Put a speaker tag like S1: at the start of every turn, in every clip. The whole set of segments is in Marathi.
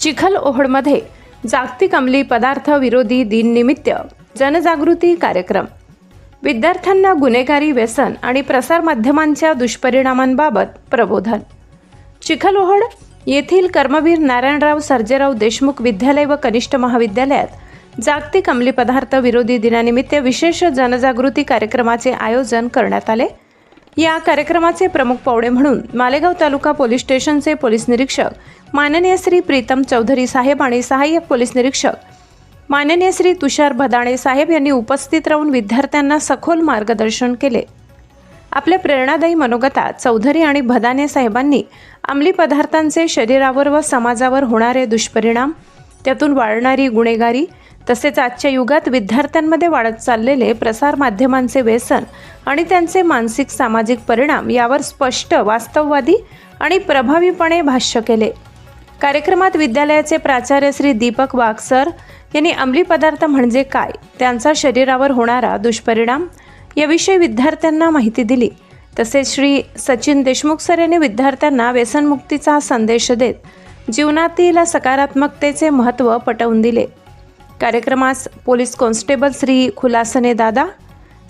S1: चिखल ओहडमध्ये जागतिक अंमली पदार्थ विरोधी दिननिमित्त जनजागृती कार्यक्रम. विद्यार्थ्यांना गुन्हेगारी व्यसन आणि प्रसारमाध्यमांच्या दुष्परिणामांबाबत प्रबोधन. चिखलोहड येथील कर्मवीर नारायणराव सर्जेराव देशमुख विद्यालय व कनिष्ठ महाविद्यालयात जागतिक अंमली पदार्थ विरोधी दिनानिमित्त विशेष जनजागृती कार्यक्रमाचे आयोजन करण्यात आले. या कार्यक्रमाचे प्रमुख पाहुणे म्हणून मालेगाव तालुका पोलीस स्टेशनचे पोलीस निरीक्षक माननीय श्री प्रीतम चौधरी साहेब आणि सहाय्यक पोलीस निरीक्षक. माननीय श्री तुषार भदाणे साहेब यांनी उपस्थित राहून विद्यार्थ्यांना सखोल मार्गदर्शन केले. आपल्या प्रेरणादायी मनोगतात चौधरी आणि भदाने साहेबांनी अंमली पदार्थांचे शरीरावर व समाजावर होणारे दुष्परिणाम त्यातून वाढणारी गुन्हेगारी तसेच आजच्या युगात विद्यार्थ्यांमध्ये वाढत चाललेले प्रसारमाध्यमांचे व्यसन आणि त्यांचे मानसिक सामाजिक परिणाम यावर स्पष्ट वास्तववादी आणि प्रभावीपणे भाष्य केले. कार्यक्रमात विद्यालयाचे प्राचार्य श्री दीपक वाघ सर यांनी अंमली पदार्थ म्हणजे काय त्यांचा शरीरावर होणारा दुष्परिणाम याविषयी विद्यार्थ्यांना माहिती दिली. तसेच श्री सचिन देशमुख सर यांनी विद्यार्थ्यांना व्यसनमुक्तीचा संदेश देत जीवनातील सकारात्मकतेचे महत्त्व पटवून दिले. कार्यक्रमास पोलीस कॉन्स्टेबल श्री खुलासने दादा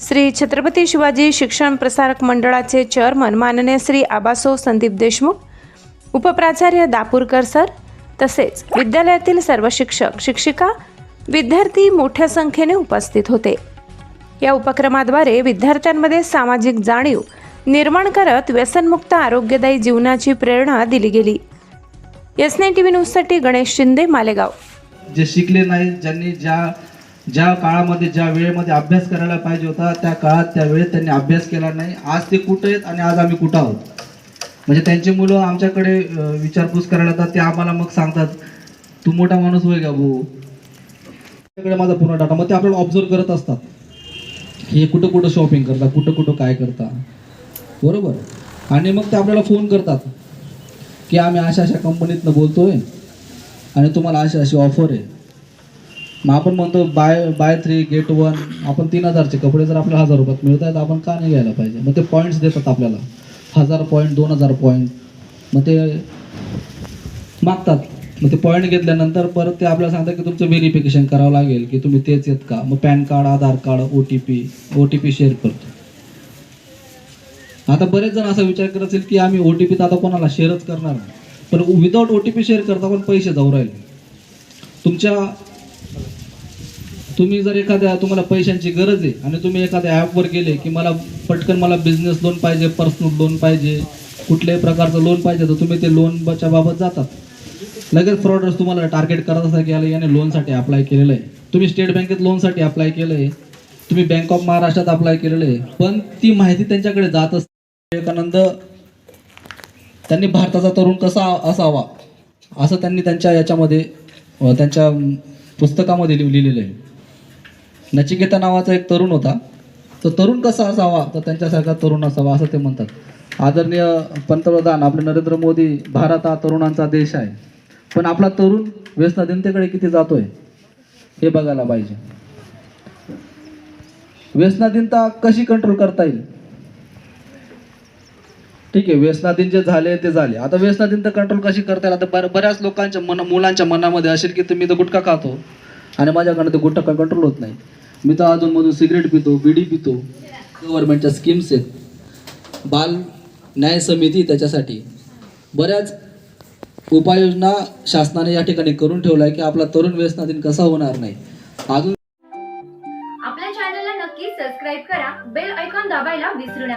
S1: श्री छत्रपती शिवाजी शिक्षण प्रसारक मंडळाचे चेअरमन माननीय श्री आबासो संदीप देशमुख उपप्राचार्य दापूरकर सर तसेच विद्यालयातील सर्व शिक्षक शिक्षिका विद्यार्थी मोठ्या संख्येने उपस्थित होते. या उपक्रमाद्वारे विद्यार्थ्यांमध्ये सामाजिक जाणीव निर्माण करत व्यसनमुक्त आरोग्यदायी जीवनाची प्रेरणा दिली गेली. एस नाईन टी व्ही न्यूजसाठी गणेश शिंदे मालेगाव.
S2: जे शिकले नाही ज्यांनी ज्या ज्या काळामध्ये ज्या वेळेमध्ये अभ्यास करायला पाहिजे होता त्या काळात त्या वेळेत त्यांनी अभ्यास केला नाही. आज ते कुठे आहेत आणि आज आम्ही कुठं आहोत? म्हणजे त्यांची मुलं आमच्याकडे विचारपूस करायला येतात ते आम्हाला मग सांगतात तू मोठा माणूस होय का भाऊ? त्याकडे माझा पूर्ण डाटा मग ते आपल्याला ऑब्झर्व करत असतात. हे कुठं कुठं शॉपिंग करता कुठं कुठं काय करता. बरोबर? आणि मग ते आपल्याला फोन करतात की आम्ही अशा अशा कंपनीतनं बोलतोय आणि तुम्हाला अशी अशी ऑफर आहे. मग आपण म्हणतो buy buy three get one आपण तीन हजारचे कपडे जर आपल्याला हजार रुपयात मिळत आहेत आपण का नाही घ्यायला पाहिजे? मग ते पॉईंट्स देतात आपल्याला. हजार पॉईंट दोन हजार पॉईंट मग ते मागतात. मग ते पॉईंट घेतल्यानंतर परत ते आपल्याला सांगतात की तुमचं व्हेरिफिकेशन करावं लागेल की तुम्ही तेच येत का? मग PAN card Aadhaar card O T P O T P share करतो. आता बरेच जण असा विचार करत असेल की आम्ही ओ टी पी तर आता कोणाला शेअरच करणार नाही. पण without O T P share करता पण पैसे जाऊ राहिले. तुमच्या तुम्ही जर एखाद्या तुम्हाला पैशांची गरज आहे आणि तुम्ही एखाद्या ॲपवर गेले की मला पटकन मला बिझनेस लोन पाहिजे पर्सनल लोन पाहिजे कुठल्याही प्रकारचं लोन पाहिजे तर तुम्ही ते लोनच्या बाबत जातात. लगेच फ्रॉडर्स तुम्हाला टार्गेट करत असतात की याला याने लोनसाठी अप्लाय केलेलं आहे. तुम्ही स्टेट बँकेत लोनसाठी अप्लाय केलं आहे. तुम्ही बँक ऑफ महाराष्ट्रात अप्लाय केलेलं आहे. पण ती माहिती त्यांच्याकडे जात असते. विवेकानंद त्यांनी भारताचा तरुण कसा असावा? असं त्यांनी त्यांच्या याच्यामध्ये त्यांच्या पुस्तकामध्ये लिहिलेलं आहे. नचिकेता नावाचा एक तरुण होता. तो तरुण कसा असावा? तर त्यांच्यासारखा तरुण असावा असं ते म्हणतात. आदरणीय पंतप्रधान आपले नरेंद्र मोदी भारत हा तरुणांचा देश आहे. पण आपला तरुण व्यसनाधीनतेकडे किती जातोय? हे बघायला पाहिजे. व्यसनाधीनता कशी कंट्रोल करता येईल? ठीक आहे व्यसनाधीन जे झाले ते झाले. आता व्यसनाधीन तर कंट्रोल कशी करता येईल? आता बऱ्याच लोकांच्या मन मुलांच्या मनामध्ये असेल की तुम्ही तर गुटखा खातो. आणि माझ्याकडनं ते गुटखा कंट्रोल होत नाही. मी तर अजूनमधून सिगरेट पितो बिडी पितो. गव्हर्नमेंटच्या स्कीम्स आहेत. बाल न्याय समिती त्याच्यासाठी. बऱ्याच उपाययोजना शासनाने या ठिकाणी करून ठेवला आहे की आपला तरुण व्यसनाधीन कसा होणार नाही. अजून
S3: आपल्या चॅनलला नक्की सबस्क्राईब करा. बेल ऐकॉन दाबायला विसरू नका.